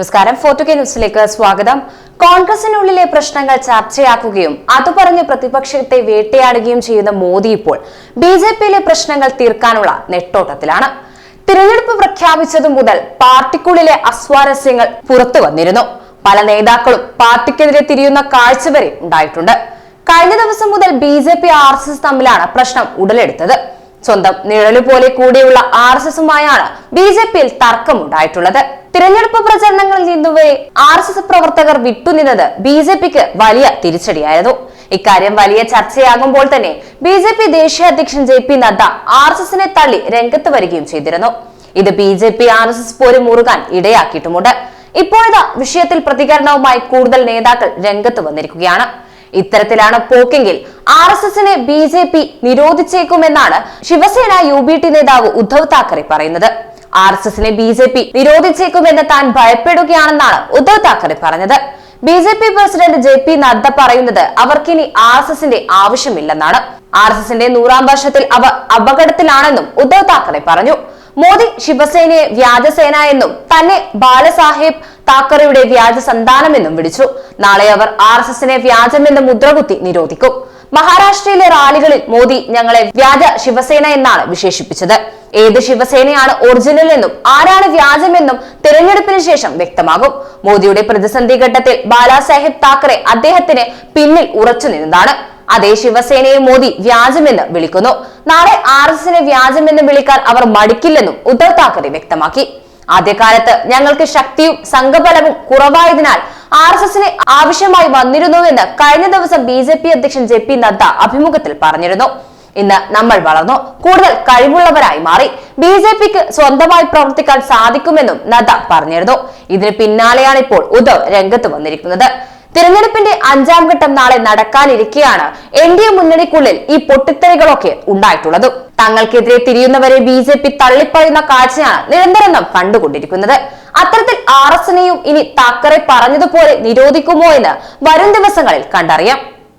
നമസ്കാരം. ഫോർട്ടു കെ ന്യൂസിലേക്ക് സ്വാഗതം. കോൺഗ്രസിനുള്ളിലെ പ്രശ്നങ്ങൾ ചർച്ചയാക്കുകയും അത് പറഞ്ഞ് പ്രതിപക്ഷത്തെ വേട്ടയാടുകയും ചെയ്യുന്ന മോദി ഇപ്പോൾ ബി ജെ പിയിലെ പ്രശ്നങ്ങൾ തീർക്കാനുള്ള നെട്ടോട്ടത്തിലാണ്. തിരഞ്ഞെടുപ്പ് പ്രഖ്യാപിച്ചതു മുതൽ പാർട്ടിക്കുള്ളിലെ അസ്വാരസ്യങ്ങൾ പുറത്തു വന്നിരുന്നു. പല നേതാക്കളും പാർട്ടിക്കെതിരെ തിരിയുന്ന കാഴ്ച വരെ ഉണ്ടായിട്ടുണ്ട്. കഴിഞ്ഞ ദിവസം മുതൽ B J P R S S തമ്മിലാണ് പ്രശ്നം ഉടലെടുത്തത്. സ്വന്തം നിഴലുപോലെ കൂടിയുള്ള ആർ എസ് എസുമായാണ് ബി ജെ പിയിൽ തർക്കമുണ്ടായിട്ടുള്ളത്. തിരഞ്ഞെടുപ്പ് പ്രചരണങ്ങളിൽ നിന്നുവേ ആർ എസ് എസ് പ്രവർത്തകർ വിട്ടുനിന്നത് ബി ജെ പിക്ക് വലിയ തിരിച്ചടിയായിരുന്നു. ഇക്കാര്യം വലിയ ചർച്ചയാകുമ്പോൾ തന്നെ ബി ജെ പി ദേശീയ അധ്യക്ഷൻ J P Nadda R S എസിനെ തള്ളി രംഗത്ത് വരികയും ചെയ്തിരുന്നു. ഇത് B J P R S S പോലും മുറുകാൻ ഇടയാക്കിയിട്ടുമുണ്ട്. ഇപ്പോഴത്തെ വിഷയത്തിൽ പ്രതികരണവുമായി കൂടുതൽ നേതാക്കൾ രംഗത്ത് വന്നിരിക്കുകയാണ്. ഇത്തരത്തിലാണ് പോക്കെങ്കിൽ ആർ എസ് എസിനെ ബി ജെ പി നിരോധിച്ചേക്കുമെന്നാണ് ശിവസേന യു ബി ടി നേതാവ് ഉദ്ധവ് താക്കറെ പറയുന്നത്. ആർ എസ് എസിനെ ബി ജെ പി നിരോധിച്ചേക്കുമെന്ന് താൻ ഭയപ്പെടുകയാണെന്നാണ് ഉദ്ധവ് താക്കറെ പറഞ്ഞത്. B J P president J P Nadda പറയുന്നത് അവർക്കിനി ആർ എസ് എസിന്റെ ആവശ്യമില്ലെന്നാണ്. ആർ എസ് എസിന്റെ നൂറാം വർഷത്തിൽ അവ അപകടത്തിലാണെന്നും ഉദ്ധവ് താക്കറെ പറഞ്ഞു. മോദി ശിവസേനയെ വ്യാജസേന എന്നും തന്നെ ബാലസാഹേബ് താക്കറെയുടെ വ്യാജ സന്താനമെന്നും വിളിച്ചു. നാളെ അവർ ആർ എസ് എസിനെ വ്യാജമെന്ന് മുദ്രകുത്തി നിരോധിക്കും. മഹാരാഷ്ട്രയിലെ റാലികളിൽ മോദി ഞങ്ങളെ വ്യാജ ശിവസേന എന്നാണ് വിശേഷിപ്പിച്ചത്. ഏത് ശിവസേനയാണ് ഒറിജിനൽ എന്നും ആരാണ് വ്യാജമെന്നും തിരഞ്ഞെടുപ്പിന് ശേഷം വ്യക്തമാകും. മോദിയുടെ പ്രതിസന്ധി ഘട്ടത്തിൽ ബാലാസാഹിബ് താക്കറെ അദ്ദേഹത്തിന് പിന്നിൽ ഉറച്ചു നിന്നതാണ്. അതേ ശിവസേനയെ മോദി വ്യാജമെന്ന് വിളിക്കുന്നു. നാളെ ആർ എസ് എസിനെ വ്യാജമെന്ന് വിളിക്കാൻ അവർ മടിക്കില്ലെന്നും ഉദ്ധവ് താക്കറെ വ്യക്തമാക്കി. ആദ്യകാലത്ത് ഞങ്ങൾക്ക് ശക്തിയും സംഘബലവും കുറവായതിനാൽ ആർ എസ് എസിന് ആവശ്യമായി വന്നിരുന്നുവെന്ന് കഴിഞ്ഞ ദിവസം ബി ജെ പി അധ്യക്ഷൻ ജെ പി നദ്ദ അഭിമുഖത്തിൽ പറഞ്ഞിരുന്നു. ഇന്ന് നമ്മൾ വളർന്നു കൂടുതൽ കഴിവുള്ളവരായി മാറി ബി ജെ പിക്ക് സ്വന്തമായി പ്രവർത്തിക്കാൻ സാധിക്കുമെന്നും നദ്ദ പറഞ്ഞിരുന്നു. ഇതിന് പിന്നാലെയാണ് ഇപ്പോൾ ഉദ്ധവ് രംഗത്ത് വന്നിരിക്കുന്നത്. തിരഞ്ഞെടുപ്പിന്റെ അഞ്ചാം ഘട്ടം നാളെ നടക്കാനിരിക്കെയാണ് എൻ ഡി എ മുന്നണിക്കുള്ളിൽ ഈ പൊട്ടിത്തെറികളൊക്കെ ഉണ്ടായിട്ടുള്ളത്. തങ്ങൾക്കെതിരെ തിരിയുന്നവരെ ബി ജെ പി തള്ളിപ്പറയുന്ന കാഴ്ചയാണ് നിരന്തരം കണ്ടുകൊണ്ടിരിക്കുന്നത്. അത്തരത്തിൽ ആർ എസിനെയും ഇനി താക്കറെ പറഞ്ഞതുപോലെ നിരോധിക്കുമോ എന്ന് വരും ദിവസങ്ങളിൽ കണ്ടറിയാം.